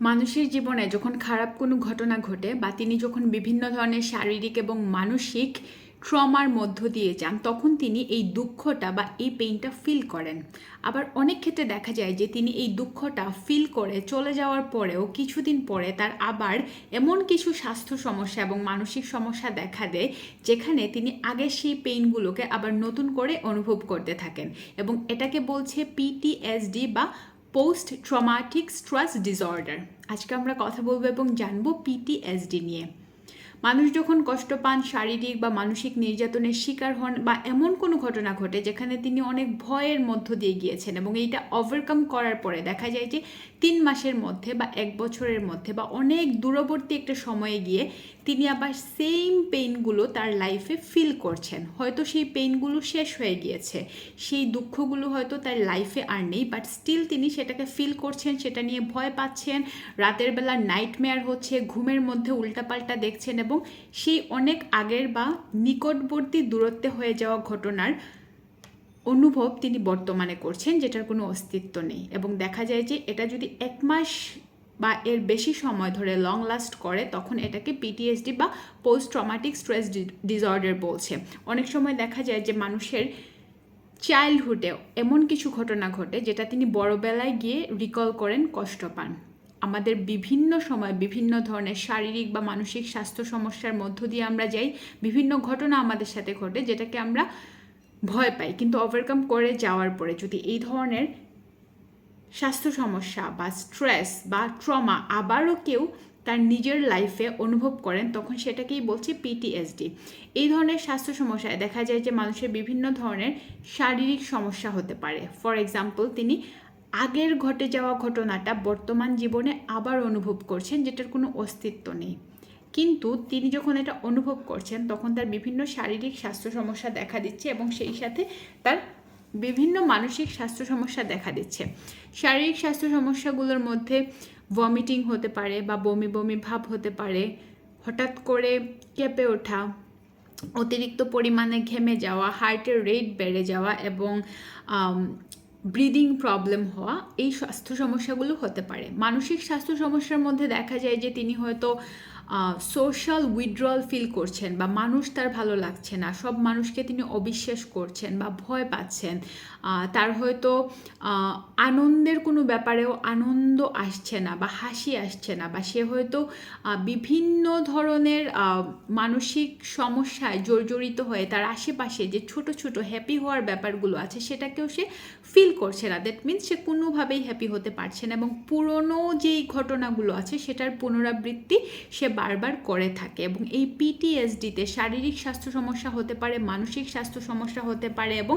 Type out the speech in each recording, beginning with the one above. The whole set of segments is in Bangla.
মানুষের জীবনে যখন খারাপ কোনো ঘটনা ঘটে বা তিনি যখন বিভিন্ন ধরনের শারীরিক এবং মানসিক ট্রমার মধ্য দিয়ে যান, তখন তিনি এই দুঃখটা বা এই পেইনটা ফিল করেন। আবার অনেক ক্ষেত্রে দেখা যায় যে তিনি এই দুঃখটা ফিল করে চলে যাওয়ার পরেও কিছুদিন পরে তার আবার এমন কিছু স্বাস্থ্য সমস্যা এবং মানসিক সমস্যা দেখা দেয়, যেখানে তিনি আগে সেই পেইনগুলোকে আবার নতুন করে অনুভব করতে থাকেন এবং এটাকে বলছে পিটিএসডি বা পোস্ট ট্রমাটিক স্ট্রেস ডিসঅর্ডার আজকে আমরা কথা বলব এবং জানব পিটিএসডি নিয়ে। মানুষ যখন কষ্ট পান, শারীরিক বা মানসিক নির্যাতনের শিকার হন বা এমন কোনো ঘটনা ঘটে যেখানে তিনি অনেক ভয়ের মধ্য দিয়ে গিয়েছেন এবং এইটা ওভারকাম করার পরে দেখা যায় যে তিন মাসের মধ্যে বা এক বছরের মধ্যে বা অনেক দূরবর্তী একটা সময়ে গিয়ে তিনি আবার সেম পেইনগুলো তার লাইফে ফিল করছেন। হয়তো সেই পেইনগুলো শেষ হয়ে গিয়েছে। সেই দুঃখগুলো হয়তো তার লাইফে আর নেই বাট স্টিল তিনি সেটাকে ফিল করছেন, সেটা নিয়ে ভয় পাচ্ছেন। রাতের বেলা নাইটমেয়ার হচ্ছে, ঘুমের মধ্যে উল্টাপাল্টা দেখছেন এবং সেই অনেক আগের বা নিকটবর্তী দূরত্বে হয়ে যাওয়া ঘটনার অনুভব তিনি বর্তমানে করছেন, যেটার কোনো অস্তিত্ব নেই। এবং দেখা যায় যে এটা যদি এক মাস বা এর বেশি সময় ধরে লং লাস্ট করে, তখন এটাকে পিটিএসডি বা পোস্ট ট্রমাটিক স্ট্রেস ডিসঅর্ডার বলছে। অনেক সময় দেখা যায় যে মানুষের চাইল্ডহুডে এমন কিছু ঘটনা ঘটে যেটা তিনি বড়বেলায় গিয়ে রিকল করেন কষ্ট পান। আমাদের বিভিন্ন সময় বিভিন্ন ধরনের শারীরিক বা মানসিক স্বাস্থ্য সমস্যার মধ্য দিয়ে আমরা যাই, বিভিন্ন ঘটনা আমাদের সাথে ঘটে যেটাকে আমরা ভয় পাই, কিন্তু ওভারকাম করে যাওয়ার পরে যদি এই ধরনের স্বাস্থ্য সমস্যা বা স্ট্রেস বা ট্রমা আবারও কেউ তার নিজের লাইফে অনুভব করেন, তখন সেটাকেই বলছে পিটিএসডি এই ধরনের স্বাস্থ্য সমস্যায় দেখা যায় যে মানুষের বিভিন্ন ধরনের শারীরিক সমস্যা হতে পারে। ফর এক্সাম্পল তিনি আগের ঘটে যাওয়া ঘটনাটা বর্তমান জীবনে আবার অনুভব করছেন, যেটার কোনো অস্তিত্ব নেই। কিন্তু তিনি যখন এটা অনুভব করছেন, তখন তার বিভিন্ন শারীরিক স্বাস্থ্য সমস্যা দেখা দিচ্ছে এবং সেই সাথে তার বিভিন্ন মানসিক স্বাস্থ্য সমস্যা দেখা দিচ্ছে। শারীরিক স্বাস্থ্য সমস্যাগুলোর মধ্যে ভমিটিং হতে পারে বা বমি বমি ভাব হতে পারে। হঠাৎ করে কেঁপে ওঠা, অতিরিক্ত পরিমাণে ঘেমে যাওয়া হার্টের রেট বেড়ে যাওয়া এবং ব্রিদিং প্রবলেম হওয়া এই স্বাস্থ্য সমস্যাগুলো হতে পারে। মানসিক স্বাস্থ্য সমস্যার মধ্যে দেখা যায় যে তিনি হয়তো সোশ্যাল উইথড্রল ফিল করছেন বা মানুষ তার ভালো লাগছে না, সব মানুষকে তিনি অবিশ্বাস করছেন বা ভয় পাচ্ছেন তার হয়তো আনন্দের কোনো ব্যাপারেও আনন্দ আসছে না বা হাসি আসছে না বা সে হয়তো বিভিন্ন ধরনের মানসিক সমস্যায় জর্জরিত হয়ে তার আশেপাশে যে ছোট ছোট হ্যাপি হওয়ার ব্যাপারগুলো আছে সেটাকেও সে ফিল করছে না। দ্যাট মিনস সে কোনোভাবেই হ্যাপি হতে পারছে না এবং পুরনো যেই ঘটনাগুলো আছে সেটার পুনরাবৃত্তি সে বারবার করে থাকে এবং এই পিটিএসডিতে শারীরিক স্বাস্থ্য সমস্যা হতে পারে, মানসিক স্বাস্থ্য সমস্যা হতে পারে এবং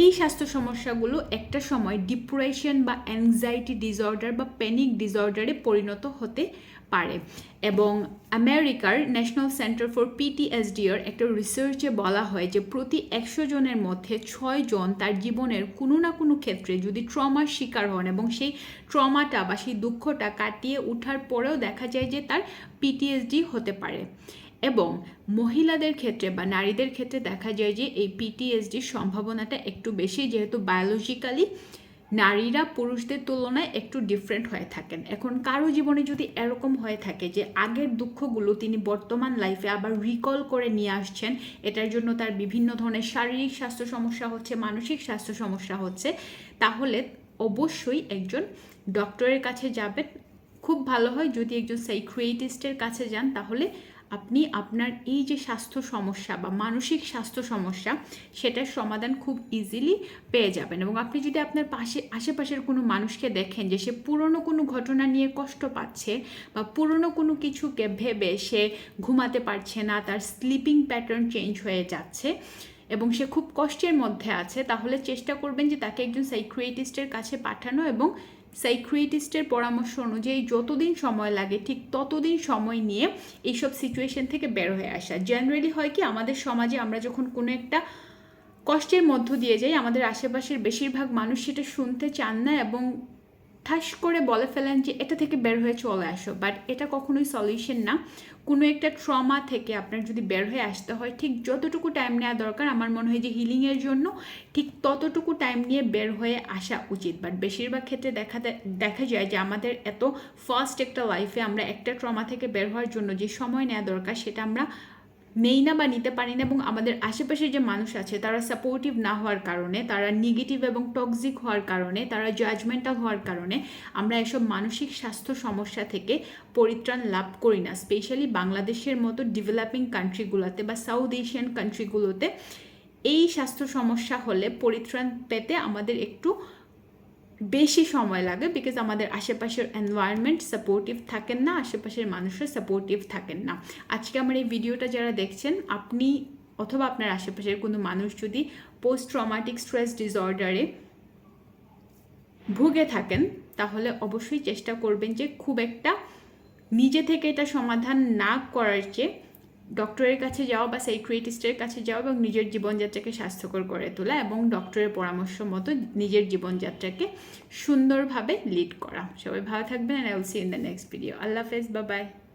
এই স্বাস্থ্য সমস্যাগুলো একটা সময় ডিপ্রেশন বা অ্যাংজাইটি ডিসঅর্ডার বা প্যানিক ডিসঅর্ডারে পরিণত হতে পারে। এবং আমেরিকার ন্যাশনাল সেন্টার ফর পিটিএসডির একটা রিসার্চে বলা হয় যে প্রতি একশো জনের মধ্যে ছয় জন তার জীবনের কোনো না কোনো ক্ষেত্রে যদি ট্রমার শিকার হন এবং সেই ট্রমাটা বা সেই দুঃখটা কাটিয়ে ওঠার পরেও দেখা যায় যে তার পিটিএসডি হতে পারে। এবং মহিলাদের ক্ষেত্রে বা নারীদের ক্ষেত্রে দেখা যায় যে এই পিটিএসডির সম্ভাবনাটা একটু বেশি যেহেতু বায়োলজিক্যালি নারীরা পুরুষদের তুলনায় একটু ডিফারেন্ট হয়ে থাকেন। এখন কারও জীবনে যদি এরকম হয়ে থাকে যে আগের দুঃখগুলো তিনি বর্তমান লাইফে আবার রিকল করে নিয়ে আসছেন, এটার জন্য তার বিভিন্ন ধরনের শারীরিক স্বাস্থ্য সমস্যা হচ্ছে, মানসিক স্বাস্থ্য সমস্যা হচ্ছে, তাহলে অবশ্যই একজন ডক্টরের কাছে যাবেন। খুব ভালো হয় যদি একজন সাইক্রিয়েটিস্টের কাছে যান, তাহলে আপনি আপনার এই যে স্বাস্থ্য সমস্যা বা মানসিক স্বাস্থ্য সমস্যা, সেটার সমাধান খুব ইজিলি পেয়ে যাবেন। এবং আপনি যদি আপনার পাশে, আশেপাশের কোনো মানুষকে দেখেন যে সে পুরনো কোনো ঘটনা নিয়ে কষ্ট পাচ্ছে বা পুরনো কোনো কিছুকে ভেবে সে ঘুমাতে পারছে না, তার স্লিপিং প্যাটার্ন চেঞ্জ হয়ে যাচ্ছে এবং সে খুব কষ্টের মধ্যে আছে, তাহলে চেষ্টা করবেন যে তাকে একজন সাইক্রিয়েটিস্টের কাছে পাঠানো এবং সাইক্রিয়েটিস্টের পরামর্শ অনুযায়ী যতদিন সময় লাগে, ঠিক ততদিন সময় নিয়ে এইসব সিচুয়েশন থেকে বের হয়ে আসা। জেনারেলি হয় কি, আমাদের সমাজে আমরা যখন কোনো একটা কষ্টের মধ্য দিয়ে যাই, আমাদের আশেপাশের বেশিরভাগ মানুষ সেটা শুনতে চান না এবং ঠাস করে বলে ফেলেন যে এটা থেকে বের হয়ে চলে আসো বাট এটা কখনোই সলিউশন না। কোনো একটা ট্রমা থেকে আপনার যদি বের হয়ে আসতে হয়, ঠিক যতটুকু টাইম নেওয়া দরকার, আমার মনে হয় যে হিলিংয়ের জন্য ঠিক ততটুকু টাইম নিয়ে বের হয়ে আসা উচিত। বাট বেশিরভাগ ক্ষেত্রে দেখা দেখা যায় যে আমাদের এত ফার্স্ট একটা লাইফে আমরা একটা ট্রমা থেকে বের হওয়ার জন্য যে সময় নেওয়া দরকার, সেটা আমরা নেই না বা নিতে পারি না এবং আমাদের আশেপাশে যে মানুষ আছে, তারা সাপোর্টিভ না হওয়ার কারণে, তারা নেগেটিভ এবং টক্সিক হওয়ার কারণে, তারা জাজমেন্টাল হওয়ার কারণে আমরা এসব মানসিক স্বাস্থ্য সমস্যা থেকে পরিত্রাণ লাভ করি না। স্পেশালি বাংলাদেশের মতো ডেভেলপিং কান্ট্রিগুলোতে বা সাউথ এশিয়ান কান্ট্রিগুলোতে এই স্বাস্থ্য সমস্যা হলে পরিত্রাণ পেতে আমাদের একটু বেশি সময় লাগে বিকজ আমাদের আশেপাশের এনভায়রনমেন্ট সাপোর্টিভ থাকেন না, আশেপাশের মানুষরা সাপোর্টিভ থাকেন না। আজকে আমার এই ভিডিওটা যারা দেখছেন, আপনি অথবা আপনার আশেপাশের কোনো মানুষ যদি পোস্ট ট্রমাটিক স্ট্রেস ডিসঅর্ডারে ভুগে থাকেন, তাহলে অবশ্যই চেষ্টা করবেন যে খুব একটা নিজে থেকে এটা সমাধান না করার চেয়ে ডক্টরের কাছে যাওয়া বা সাইক্রিয়েটিস্টের কাছে যাওয়া এবং নিজের জীবনযাত্রাকে স্বাস্থ্যকর করে তোলা এবং ডক্টরের পরামর্শ মতো নিজের জীবনযাত্রাকে সুন্দরভাবে লিড করা। সবাই ভালো থাকবেন আর I will see in the next video আল্লাহ হাফেজ বা বাই